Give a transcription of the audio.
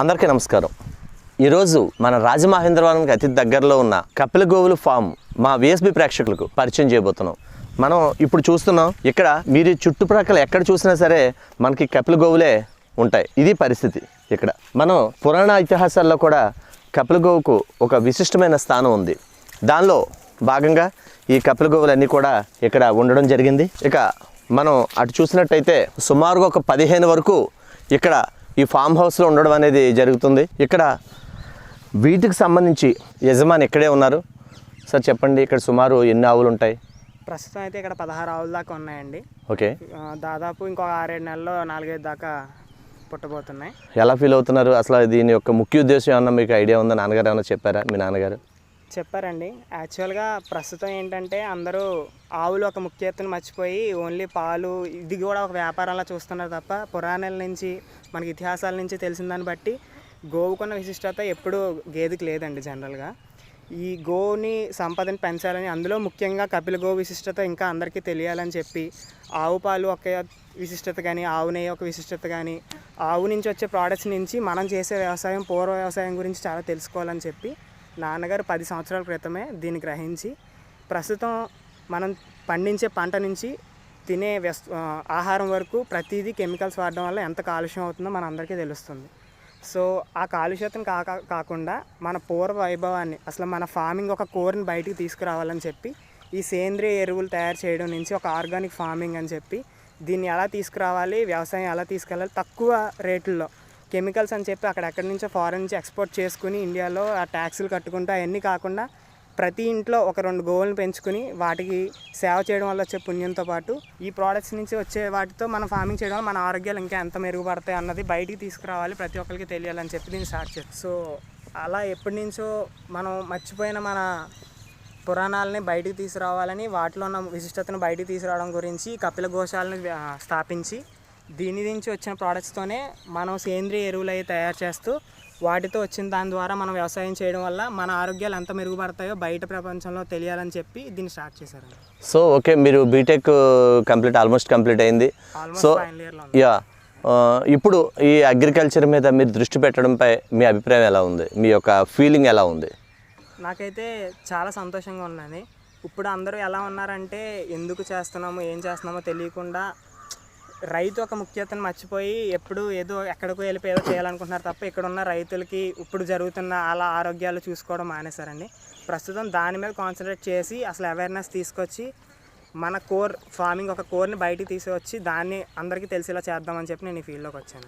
అందరికీ నమస్కారం. ఈరోజు మన రాజమహేంద్రవరంకి అతి దగ్గరలో ఉన్న కపిల గోవులు ఫామ్ మా విఎస్బి ప్రేక్షకులకు పరిచయం చేయబోతున్నాం. మనం ఇప్పుడు చూస్తున్నాం ఇక్కడ మీరు చుట్టుప్రక్కల ఎక్కడ చూసినా సరే మనకి కపిల గోవులే ఉంటాయి. ఇది పరిస్థితి ఇక్కడ. మనం పురాణ ఇతిహాసాల్లో కూడా కపిల గోవుకు ఒక విశిష్టమైన స్థానం ఉంది. దానిలో భాగంగా ఈ కపిల గోవులన్నీ కూడా ఇక్కడ ఉండడం జరిగింది. ఇక మనం అటు చూసినట్టయితే సుమారుగా ఒక పదిహేను వరకు ఇక్కడ ఈ ఫామ్ హౌస్లో ఉండడం అనేది జరుగుతుంది. ఇక్కడ వీటికి సంబంధించి యజమాని ఇక్కడే ఉన్నారు. సార్ చెప్పండి ఇక్కడ సుమారు ఎన్ని ఆవులు ఉంటాయి? ప్రస్తుతం అయితే ఇక్కడ పదహారు ఆవుల దాకా ఉన్నాయండి. ఓకే. దాదాపు ఇంకొక ఆరేడు నెలల్లో నాలుగైదు దాకా పుట్టబోతున్నాయి. ఎలా ఫీల్ అవుతున్నారు? అసలు దీని యొక్క ముఖ్య ఉద్దేశం ఏమన్నా మీకు ఐడియా ఉందా? నాన్నగారు ఏమన్నా చెప్పారా మీ నాన్నగారు? చెప్పారండి. యాక్చువల్గా ప్రస్తుతం ఏంటంటే అందరూ ఆవులు ఒక ముఖ్యత్తుని మర్చిపోయి ఓన్లీ పాలు ఇది కూడా ఒక వ్యాపారంలా చూస్తున్నారు తప్ప పురాణాల నుంచి మనకి ఇతిహాసాల నుంచి తెలిసిన దాన్ని బట్టి గోవుకున్న విశిష్టత ఎప్పుడూ గేదెకి లేదండి జనరల్గా. ఈ గోవుని సంపదని పెంచాలని అందులో ముఖ్యంగా కపిల గోవు విశిష్టత ఇంకా అందరికీ తెలియాలని చెప్పి ఆవు పాలు ఒక విశిష్టత కానీ ఆవు నెయ్యి ఒక విశిష్టత కానీ ఆవు నుంచి వచ్చే ప్రోడక్ట్స్ నుంచి మనం చేసే వ్యవసాయం పూర్వ వ్యవసాయం గురించి చాలా తెలుసుకోవాలని చెప్పి నాన్నగారు పది సంవత్సరాల క్రితమే దీన్ని గ్రహించి ప్రస్తుతం మనం పండించే పంట నుంచి తినే వ్యస్ ఆహారం వరకు ప్రతిదీ కెమికల్స్ వాడడం వల్ల ఎంత కాలుష్యం అవుతుందో మన అందరికీ తెలుస్తుంది. సో ఆ కాలుష్యతం కాక కాకుండా మన పూర్వ వైభవాన్ని అసలు మన ఫార్మింగ్ ఒక కోర్ని బయటికి తీసుకురావాలని చెప్పి ఈ సేంద్రియ ఎరువులు తయారు చేయడం నుంచి ఒక ఆర్గానిక్ ఫార్మింగ్ అని చెప్పి దీన్ని ఎలా తీసుకురావాలి వ్యవసాయం ఎలా తీసుకెళ్ళాలి తక్కువ రేట్లలో కెమికల్స్ అని చెప్పి అక్కడ ఎక్కడి నుంచో ఫారెన్ నుంచి ఎక్స్పోర్ట్ చేసుకుని ఇండియాలో ఆ ట్యాక్సులు కట్టుకుంటూ అవన్నీ కాకుండా ప్రతి ఇంట్లో ఒక రెండు గోవులను పెంచుకుని వాటికి సేవ చేయడం వల్ల వచ్చే పుణ్యంతో పాటు ఈ ప్రోడక్ట్స్ నుంచి వచ్చే వాటితో మనం ఫార్మింగ్ చేయడం వల్ల మన ఆరోగ్యాలు ఇంకా ఎంత మెరుగుపడతాయి అన్నది బయటికి తీసుకురావాలి ప్రతి ఒక్కరికి తెలియాలని చెప్పి దీన్ని స్టార్ట్ చేస్తాను సో అలా ఎప్పటి నుంచో మనం మర్చిపోయిన మన పురాణాలని బయటికి తీసుకురావాలని వాటిలో ఉన్న విశిష్టతను బయటికి తీసుకురావడం గురించి కపిల గోశాలను స్థాపించి దీని నుంచి వచ్చిన ప్రోడక్ట్స్తోనే మనం సేంద్రియ ఎరువులు అవి తయారు చేస్తూ వాటితో వచ్చిన దాని ద్వారా మనం వ్యవసాయం చేయడం వల్ల మన ఆరోగ్యాలు ఎంత మెరుగుపడతాయో బయట ప్రపంచంలో తెలియాలని చెప్పి దీన్ని స్టార్ట్ చేశారు సో ఓకే మీరు బీటెక్ కంప్లీట్ ఆల్మోస్ట్ కంప్లీట్ అయింది. సో యా ఆ, ఇప్పుడు ఈ అగ్రికల్చర్ మీద మీరు దృష్టి పెట్టడంపై మీ అభిప్రాయం ఎలా ఉంది? మీ యొక్క ఫీలింగ్ ఎలా ఉంది? నాకైతే చాలా సంతోషంగా ఉన్నది ఇప్పుడు అందరూ ఎలా ఉన్నారంటే ఎందుకు చేస్తున్నాము ఏం చేస్తున్నామో తెలియకుండా రైతు ఒక ముఖ్యతను మర్చిపోయి ఎప్పుడు ఏదో ఎక్కడికో వెళ్ళిపోయి ఏదో చేయాలనుకుంటున్నారు తప్ప ఇక్కడ ఉన్న రైతులకి ఇప్పుడు జరుగుతున్న అలా ఆరోగ్యాలు చూసుకోవడం మానేశారండి. ప్రస్తుతం దాని మీద కాన్సన్ట్రేట్ చేసి అసలు అవేర్నెస్ తీసుకొచ్చి మన కోర్ ఫార్మింగ్ ఒక కోర్ని బయటికి తీసుకొచ్చి దాన్ని అందరికీ తెలిసేలా చేద్దామని చెప్పి నేను ఈ ఫీల్డ్లోకి వచ్చాను.